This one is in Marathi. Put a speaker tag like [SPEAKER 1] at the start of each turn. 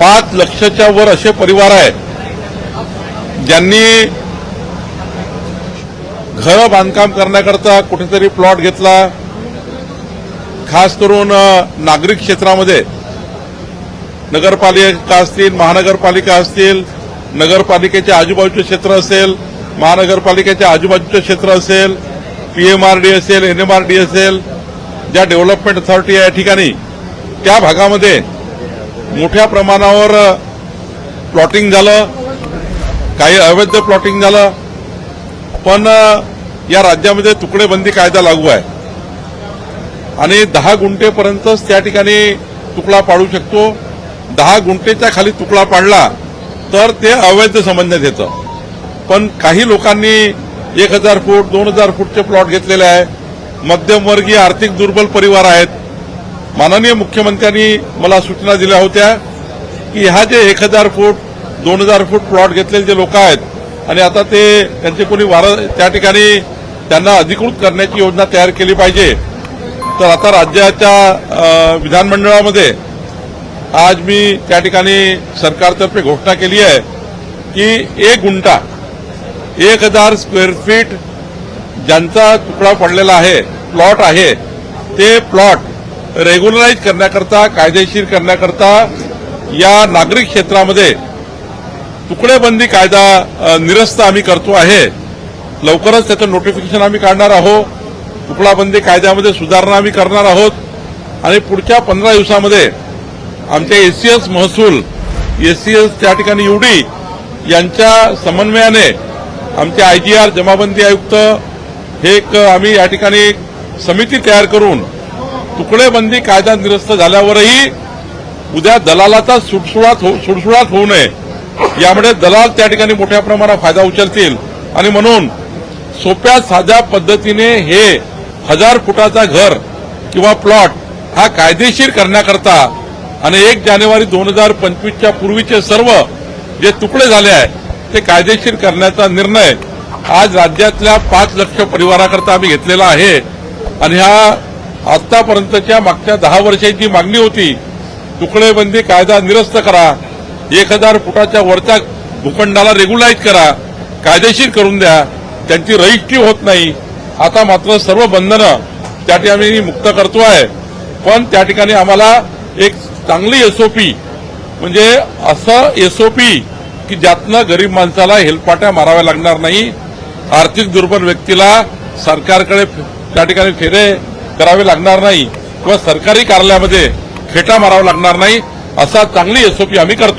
[SPEAKER 1] पाच लक्षाच्या वर असे परिवार आहेत ज्यांनी घर बांधकाम करण्याकरता कुठेतरी प्लॉट घेतला. खास करून नागरिक क्षेत्रामध्ये. नगरपालिका असतील महानगरपालिका असतील नगरपालिकेच्या आजूबाजूचे क्षेत्र असेल महानगरपालिकेच्या आजूबाजूचे क्षेत्र असेल पीएमआरडी असेल एनएमआरडी असेल ज्या डेव्हलपमेंट अथॉरिटी या ठिकाणी त्या भागामध्ये मोठ्या प्रमाणावर प्लॉटिंग झालं. काही अवैध प्लॉटिंग झालं. पण या राज्यामध्ये तुकडेबंदी कायदा लागू आहे. आणि दहा गुंठेपर्यंतच त्या ठिकाणी तुकडा पाडू शकतो. दहा गुंठेच्या खाली तुकडा पाडला तर ते अवैध समजण्यात येतं. पण काही लोकांनी एक हजार फूट दोन हजार फूटचे प्लॉट घेतलेले आहे. मध्यमवर्गीय आर्थिक दुर्बल परिवार आहेत. माननीय मुख्यमंत्र्यांनी मला सूचना दिल्या होत्या की ह्या जे एक हजार फूट दोन हजार फूट प्लॉट घेतलेले जे लोक आहेत आणि आता ते त्यांचे कोणी वार त्या ठिकाणी त्यांना अधिकृत करण्याची योजना तयार केली पाहिजे. तर आता राज्याच्या विधानमंडळामध्ये आज मी त्या ठिकाणी सरकारतर्फे घोषणा केली आहे की एक गुंठा एक हजार स्क्वेअर फीट ज्यांचा तुकडा पडलेला आहे प्लॉट आहे ते प्लॉट रेग्युलराईज करण्याकरता कायदेशीर करण्याकरता या नागरिक क्षेत्रामध्ये तुकडेबंदी कायदा निरस्त आम्ही करतो आहे. लवकरच त्याचं नोटिफिकेशन आम्ही काढणार आहोत. तुकडाबंदी कायद्यामध्ये सुधारणा आम्ही करणार आहोत. आणि पुढच्या पंधरा दिवसामध्ये आमच्या एसीएस महसूल एसीएस त्या ठिकाणी युडी यांच्या समन्वयाने आमचे आयजीआर जमाबंदी आयुक्त हे एक आम्ही या ठिकाणी एक समिती तयार करून तुकडेबंदी कायदा निरस्त झाल्यावरही उद्या दलालाचा सुडसुळात हो सुडसुळात होऊ नये. यामुळे दलाल त्या ठिकाणी मोठ्या प्रमाणात फायदा उचलतील. आणि म्हणून सोप्या साध्या पद्धतीने हे हजार फुटाचा घर किंवा प्लॉट हा कायदेशीर करण्याकरता आणि एक जानेवारी दोन हजार पंचवीसच्या पूर्वीचे सर्व जे तुकडे झाले आहे ते कायदेशीर करण्याचा निर्णय आज राज्यातल्या पाच लक्ष परिवाराकरता आम्ही घेतलेला आहे. आणि ह्या आतापर्यंतच्या मागच्या दहा वर्षांची मागणी होती तुकडेबंदी कायदा निरस्त करा एक हजार फुटाच्या वरच्या भूखंडाला रेग्युलाइज करा कायदेशीर करून द्या त्यांची रजिस्ट्री होत नाही. आता मात्र सर्व बंधनं त्या ठिकाणी मुक्त करतो आहे. पण त्या ठिकाणी आम्हाला एक चांगली एसओपी म्हणजे असं एसओपी की ज्यातनं गरीब माणसाला हेलपाट्या माराव्या लागणार नाही. आर्थिक दुर्बल व्यक्तीला सरकारकडे त्या ठिकाणी फेरे करावे लागणार नाही किंवा सरकारी कार्यालयामध्ये खेटा मारावा लागणार नाही असा चांगली एसओपी आम्ही करतो.